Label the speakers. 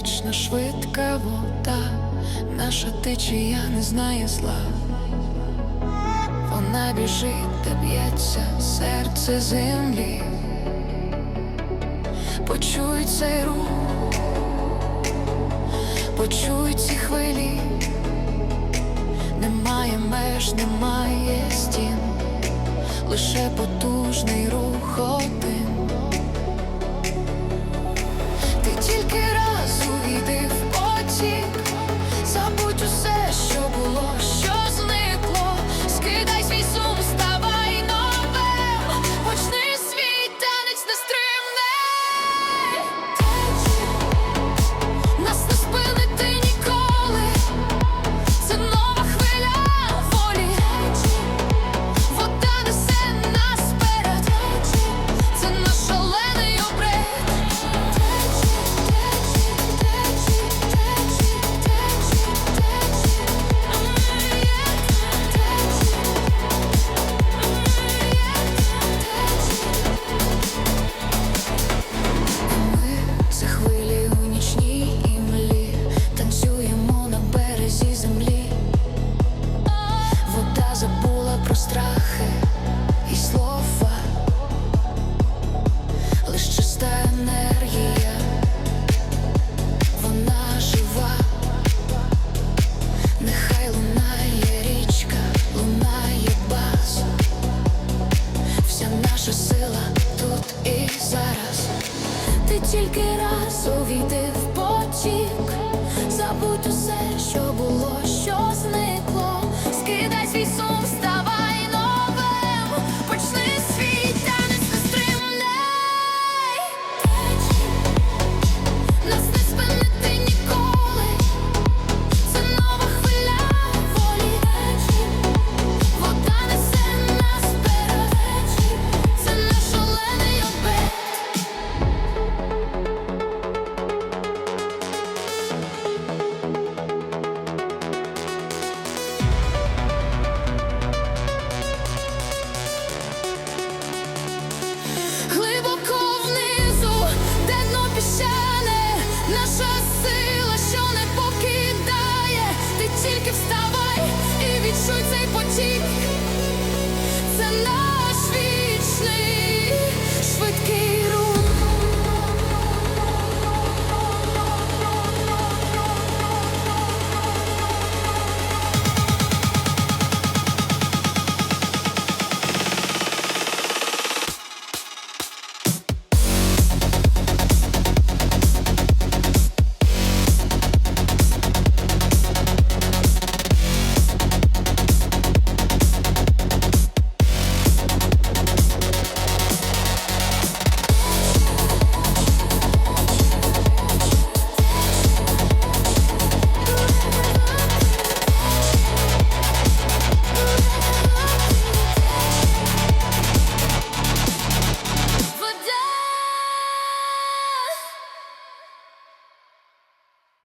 Speaker 1: вічно швидка вода, наша течія не знає зла. Вона біжить, де б'ється серце землі. Почуй цей рух, почуй ці хвилі, немає меж, немає стін, лише потужний рух тільки раз увійти в потік, забудь усе, що було, що зникло, скидай свій сум,